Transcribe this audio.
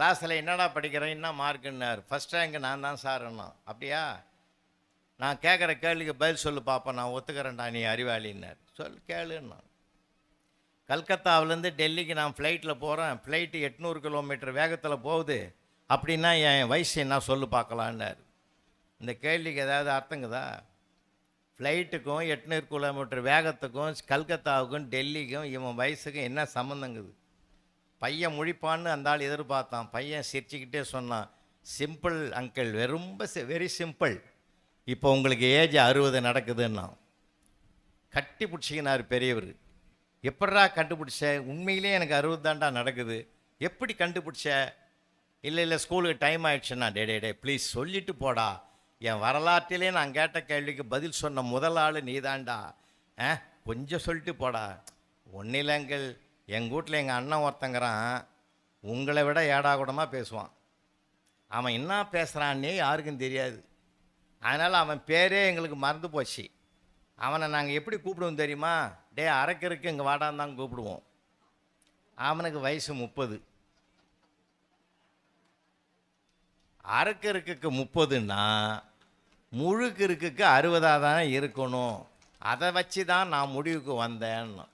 கிளாஸில் என்னடா படிக்கிறேன் என்ன மார்க்குன்னார். ஃபஸ்ட் ரேங்க் நான் தான் சார் அப்படியா? நான் கேட்குற கேள்விக்கு பதில் சொல்லு பார்ப்பேன் நான் ஒத்துக்கிறேன்டா நீ அறிவாளின்னார். சொல் கேளுன்னா. கல்கத்தாவிலேருந்து டெல்லிக்கு நான் ஃப்ளைட்டில் போகிறேன் ஃப்ளைட்டு எட்நூறு கிலோமீட்டர் வேகத்தில் போகுது. அப்படின்னா என் வயசு என்ன சொல்லு பார்க்கலான்னார் இந்த கேள்விக்கு ஏதாவது அர்த்தங்குதா? ஃப்ளைட்டுக்கும் எட்நூறு கிலோமீட்டர் வேகத்துக்கும் கல்கத்தாவுக்கும் டெல்லிக்கும் இவன் வயசுக்கும் என்ன சம்மந்தங்குது பையன் முழிப்பான்னு அந்த ஆள் எதிர்பார்த்தான். பையன் சிரிச்சுக்கிட்டே சொன்னான் சிம்பிள் அங்கிள் ரொம்ப வெரி சிம்பிள் இப்போ உங்களுக்கு ஏஜ் அறுபது நடக்குதுன்னா கட்டி பிடிச்சிக்கினார் பெரியவர். எப்படா கண்டுபிடிச்ச? உண்மையிலே எனக்கு அறுபது தாண்டா நடக்குது. எப்படி கண்டுபிடிச்ச? இல்லை இல்லை ஸ்கூலுக்கு டைம் ஆயிடுச்சுன்னா டே டே டே ப்ளீஸ் சொல்லிட்டு போடா. என் வரலாற்றிலே நான் கேட்ட கேள்விக்கு பதில் சொன்ன முதல் ஆள் நீதாண்டா. ஆ கொஞ்சம் சொல்லிட்டு போடா. ஒன்னிலங்கள் எங்கள் வீட்டில் எங்கள் அண்ணன் ஒருத்தங்கிறான் உங்களை விட ஏடாகூடமாக பேசுவான். அவன் என்ன பேசுகிறான்னே யாருக்கும் தெரியாது. அதனால் அவன் பேரே எங்களுக்கு மறந்து போச்சு. அவனை நாங்கள் எப்படி கூப்பிடுவோம் தெரியுமா? டே அரைக்கருக்கு இங்கே வாடான்னு தான் கூப்பிடுவோம். அவனுக்கு வயசு முப்பது. அரைக்கருக்குக்கு முப்பதுன்னா முழு அறுபதாக தானே இருக்கணும். அதை வச்சு தான் நான் முடிவுக்கு வந்தேன்னு.